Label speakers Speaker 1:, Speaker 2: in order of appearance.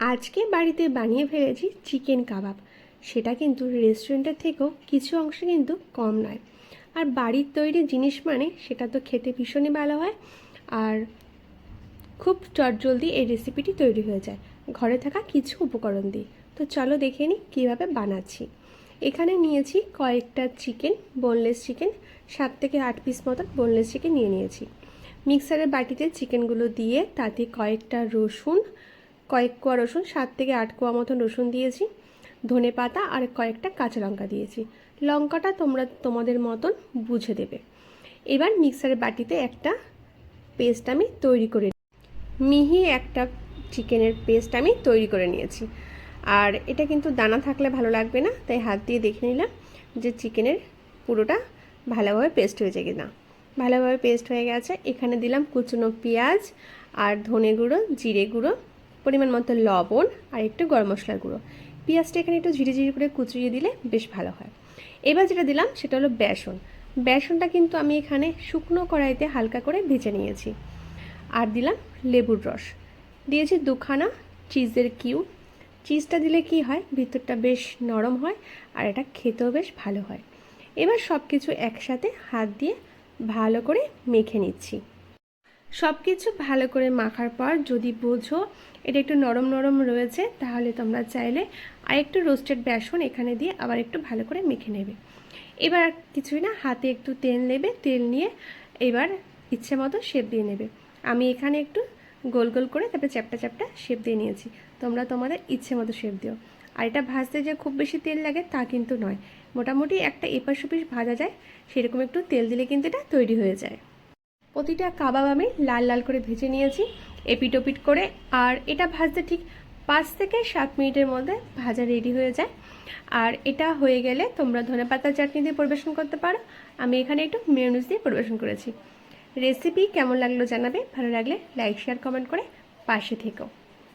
Speaker 1: আজকে বাড়িতে বানিয়ে ফেলেছি চিকেন কাবাব। সেটা কিন্তু রেস্টুরেন্টের থেকেও কিছু অংশে কিন্তু কম নয়। আর বাড়ির তৈরি জিনিস মানে সেটা তো খেতে ভীষণই ভালো হয়। আর খুব চটজলদি এই রেসিপিটি তৈরি হয়ে যায়। ঘরে থাকা কিছু উপকরণ দিই তো চলো দেখে নিই কীভাবে বানাচ্ছি। এখানে নিয়েছি কয়েকটা চিকেন বোনলেস চিকেন, সাত থেকে আট পিস মতন বোনলেস চিকেন নিয়ে নিয়েছি। মিক্সারের বাটিতে চিকেনগুলো দিয়ে তাতে কয়েকটা রসুন কয়েক কোয়া রসুন, সাত থেকে আট কোয়া মতন রসুন দিয়েছি, ধনে পাতা আর কয়েকটা কাঁচা লঙ্কা দিয়েছি। লঙ্কাটা তোমরা তোমাদের মতন বুঝে দেবে। এবার মিক্সারের বাটিতে একটা পেস্ট আমি তৈরি করে মিহি একটা চিকেনের পেস্ট আমি তৈরি করে নিয়েছি। আর এটা কিন্তু দানা থাকলে ভালো লাগবে না, তাই হাত দিয়ে দেখে নিলাম যে চিকেনের পুরোটা ভালোভাবে পেস্ট হয়েছে কি না ভালোভাবে পেস্ট হয়ে গেছে। এখানে দিলাম কুচনো পেঁয়াজ আর ধনে গুঁড়ো, জিরে গুঁড়ো পরিমাণ মতো লবণ আর একটু গরম মশলার গুঁড়ো। পেঁয়াজটা এখানে একটু ঝিরি ঝিরি করে কুচিয়ে দিলে বেশ ভালো হয়। এবার যেটা দিলাম সেটা হলো বেসন। বেসনটা কিন্তু আমি এখানে শুকনো কড়াইতে হালকা করে ভেজে নিয়েছি। আর দিলাম লেবুর রস। দিয়েছি দুখানা চিজের কিউ চিজটা দিলে কি হয়? ভিতরটা বেশ নরম হয় আর এটা খেতেও বেশ ভালো হয়। এবার সব কিছু একসাথে হাত দিয়ে ভালো করে মেখে নিচ্ছি। সব কিছু ভালো করে মাখার পর যদি বোঝো এটা একটু নরম নরম রয়েছে, তাহলে তোমরা চাইলে আর একটু রোস্টেড বেসন এখানে দিয়ে আবার একটু ভালো করে মেখে নেবে। এবার কিছুই না, হাতে একটু তেল নেবে, তেল নিয়ে এবার ইচ্ছে মতো শেপ দিয়ে নেবে। আমি এখানে একটু গোল গোল করে তারপরে চ্যাপটা চ্যাপটা শেপ দিয়ে নিয়েছি। তোমরা তোমাদের ইচ্ছে মতো শেপ দিও। আর এটা ভাজতে যে খুব বেশি তেল লাগে তা কিন্তু নয়। মোটামুটি একটা এপাশ ওপিস ভাজা যায়, সেরকম একটু তেল দিলে কিন্তু এটা তৈরি হয়ে যায়। প্রতিটা কাবাব আমি লাল লাল করে ভেজে নিয়েছি এপিট ওপিট করে। আর এটা ভাজতে ঠিক পাঁচ থেকে সাত মিনিটের মধ্যে ভাজা রেডি হয়ে যায়। আর এটা হয়ে গেলে তোমরা ধনে পাতার চাটনি দিয়ে পরিবেশন করতে পারো। আমি এখানে একটু মেয়নিজ দিয়ে পরিবেশন করেছি। রেসিপি কেমন লাগল জানাবে? ভালো লাগলে লাইক, শেয়ার, কমেন্ট করে পাশে থেকো।